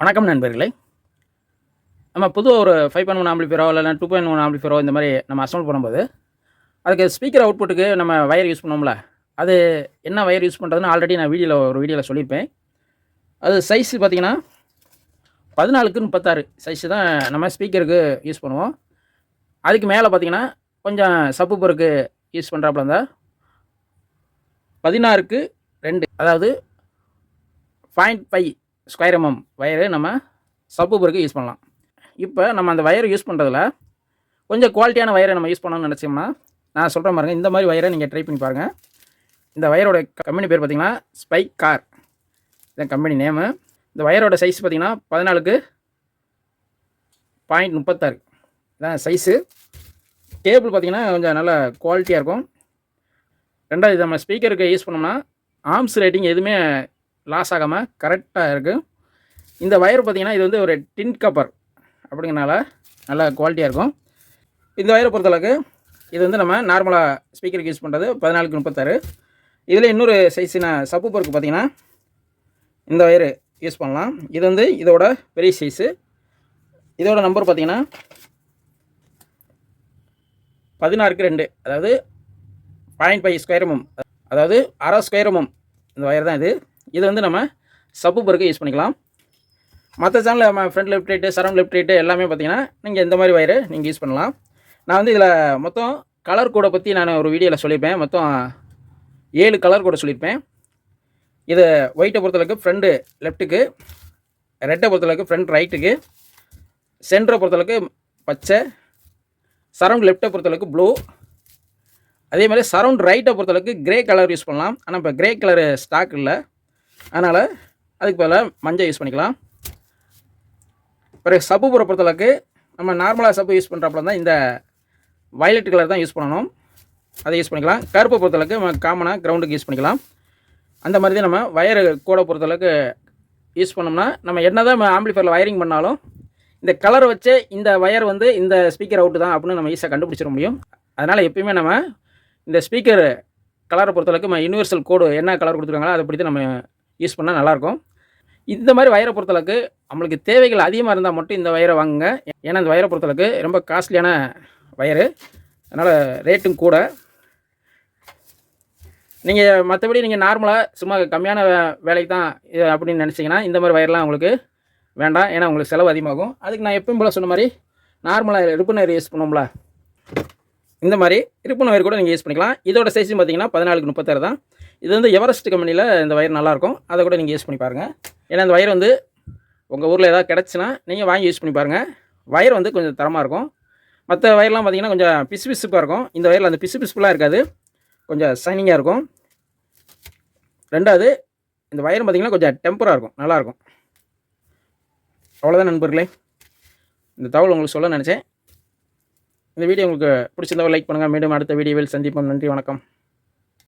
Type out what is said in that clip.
வணக்கம் நண்பர்களே. நம்ம புது ஒரு ஃபைவ் பாயிண்ட் ஒன் ஆம்பிளிஃபைரோ இல்லைனா டூ பாயிண்ட் ஒன் ஆம்பிளிஃபைரோ இந்த மாதிரி நம்ம அசம்பிள் பண்ணும்போது அதுக்கு ஸ்பீக்கர் அவுட்புட்டுக்கு நம்ம வயர் யூஸ் பண்ணோம்ல அது என்ன வயர் யூஸ் பண்ணுறதுன்னு ஆல்ரெடி நான் வீடியோவில் ஒரு வீடியோவில் சொல்லியிருப்பேன். அது சைஸ் பார்த்தீங்கன்னா பதினாலுக்கு முப்பத்தாறு சைஸ் தான் நம்ம ஸ்பீக்கருக்கு யூஸ் பண்ணுவோம். அதுக்கு மேலே பார்த்தீங்கன்னா கொஞ்சம் சப்பு பொருக்கு யூஸ் பண்ணுறாப்புல இருந்தால் பதினாறுக்கு ரெண்டு அதாவது point five square MM wire நம்ம சப்பு பொருக்கு யூஸ் பண்ணலாம். இப்போ நம்ம அந்த வயரை யூஸ் பண்ணுறதுல கொஞ்சம் குவாலிட்டியான வயரை நம்ம யூஸ் பண்ணணும்னு நினச்சோம்னா நான் சொல்கிற பாருங்கள் இந்த மாதிரி வயரை நீங்கள் ட்ரை பண்ணி பாருங்கள் இந்த வயரோட கம்பெனி பேர் பார்த்தீங்கன்னா ஸ்பைக் கார் இதான் கம்பெனி நேமு இந்த வயரோட சைஸ் பார்த்தீங்கன்னா பதினாலுக்கு பாயிண்ட் முப்பத்தாறு. இதான் சைஸு கேபிள் பார்த்தீங்கன்னா கொஞ்சம் நல்ல குவாலிட்டியாக இருக்கும். ரெண்டாவது நம்ம ஸ்பீக்கருக்கு யூஸ் பண்ணோம்னா ஆர்ம்ஸ் ரேட்டிங் எதுவுமே லாஸ் ஆகாமல் கரெக்டாக இருக்குது இந்த வயர் பார்த்தீங்கன்னா இது வந்து ஒரு டின் கப்பர் அப்படிங்கிறனால நல்ல குவாலிட்டியாக இருக்கும். இந்த வயரை பொறுத்தளவுக்கு இது வந்து நம்ம நார்மலாக ஸ்பீக்கருக்கு யூஸ் பண்ணுறது பதினாலுக்கு முப்பத்தாறு. இதில் இன்னொரு சைஸின சப்பு பொருக்கு பார்த்தீங்கன்னா இந்த ஒயரு யூஸ் பண்ணலாம். இது வந்து இதோட பெரிய சைஸு இதோட நம்பர் பார்த்தீங்கன்னா பதினாறுக்கு ரெண்டு. அதாவது பாயிண்ட் ஃபைவ் ஸ்கொயர் எம்எம் அதாவது அரை ஸ்கொயர் எம்எம் இந்த வயர் தான் இது. இதை வந்து நம்ம சப்பு பொருக்கு யூஸ் பண்ணிக்கலாம். மற்ற சேனலில் நம்ம front left right surround left right எல்லாமே பார்த்தீங்கன்னா நீங்கள் இந்த மாதிரி வயரு நீங்கள் யூஸ் பண்ணலாம். நான் வந்து இதில் மொத்தம் கலர் கோடை பற்றி நான் ஒரு வீடியோவில் சொல்லியிருப்பேன். மொத்தம் ஏழு கலர் கோடை சொல்லியிருப்பேன். இது ஒயிட்டை பொறுத்தளவுக்கு ஃப்ரண்ட்டு லெஃப்ட்டுக்கு ரெட்டை பொறுத்தளவுக்கு ஃப்ரண்ட் ரைட்டுக்கு சென்டரை பொறுத்தளவுக்கு பச்சை சரவுண்ட் லெஃப்ட்டை பொறுத்தளவுக்கு ப்ளூ அதே மாதிரி சரவுண்ட் ரைட்டை பொறுத்தளவுக்கு கிரே கலர் யூஸ் பண்ணலாம். ஆனால் இப்போ க்ரே கலரு ஸ்டாக் இல்லை. அதனால் அதுக்கு பதிலாக மஞ்சள் யூஸ் பண்ணிக்கலாம். பிறகு சப்பு புற பொறுத்தளவுக்கு நம்ம நார்மலாக சப்பு யூஸ் பண்ணுறப்பல தான் இந்த வயலட் கலர் தான் யூஸ் பண்ணணும். அதை யூஸ் பண்ணிக்கலாம். கருப்பை பொறுத்தளவுக்கு நம்ம காமனாக கிரவுண்டுக்கு யூஸ் பண்ணிக்கலாம். அந்த மாதிரி தான் நம்ம வயர் கூட பொறுத்தளவுக்கு யூஸ் பண்ணோம்னா நம்ம என்ன தான் ஆம்பிளிஃபயரில் வயரிங் பண்ணாலும் இந்த கலரை வச்சு இந்த வயர் வந்து இந்த ஸ்பீக்கர் அவுட்டு தான் அப்படின்னு நம்ம ஈஸியாக கண்டுபிடிச்சிட முடியும். அதனால் எப்பயுமே நம்ம இந்த ஸ்பீக்கர் கலரை பொறுத்தளவுக்கு நம்ம யூனிவர்சல் கோடு என்ன கலர் கொடுத்துருக்காங்களோ அதை பற்றி நம்ம யூஸ் பண்ணால் நல்லாயிருக்கும் இந்த மாதிரி வயரை பொறுத்தளவுக்கு நம்மளுக்கு தேவைகள் அதிகமாக இருந்தால் மட்டும் இந்த வயரை வாங்குங்க. ஏன்னா இந்த வயரை பொறுத்தளவுக்கு ரொம்ப காஸ்ட்லியான வயரு அதனால் ரேட்டும் கூட. நீங்கள் மற்றபடி நீங்கள் நார்மலாக சும்மா கம்மியான வே- வேலைக்கு தான் இது அப்படின்னு நினச்சிங்கன்னா இந்த மாதிரி வயர்லாம் உங்களுக்கு வேண்டாம். ஏன்னா உங்களுக்கு செலவு அதிகமாகும். அதுக்கு நான் எப்பயும் போல் சொன்ன மாதிரி நார்மலாக ரிப்பனர் யூஸ் பண்ணுவோம்ல. இந்த மாதிரி இருப்புன வயர் கூட நீங்கள் யூஸ் பண்ணிக்கலாம். இதோட சைஸும் பார்த்தீங்கன்னா பதினாலுக்கு முப்பத்தாறு தான். இது வந்து எவரெஸ்ட் கம்பெனியில் இந்த வயர் நல்லாயிருக்கும் அதை கூட நீங்கள் யூஸ் பண்ணி பாருங்கள் ஏன்னா இந்த வயர் வந்து உங்கள் ஊரில் ஏதாவது கிடச்சுன்னா நீங்கள் வாங்கி யூஸ் பண்ணி பாருங்கள் வயர் வந்து கொஞ்சம் தரமாக இருக்கும். மற்ற வயர்லாம் பார்த்தீங்கன்னா கொஞ்சம் பிசு பிசுப்பாக இருக்கும். இந்த வயரில் அந்த பிசு பிசுப்புலாம் இருக்காது. கொஞ்சம் சைனிங்காக இருக்கும். ரெண்டாவது இந்த வயர் பார்த்தீங்கன்னா கொஞ்சம் டெம்பராக இருக்கும். நல்லாயிருக்கும் அவ்வளோதான் நண்பர்களே. இந்த தகவல் உங்களுக்கு சொல்ல நினச்சேன். இந்த வீடியோ உங்களுக்கு பிடிச்சிருந்தா லைக் பண்ணுங்கள் மீண்டும் அடுத்த வீடியோவில் சந்திப்போம். நன்றி வணக்கம்.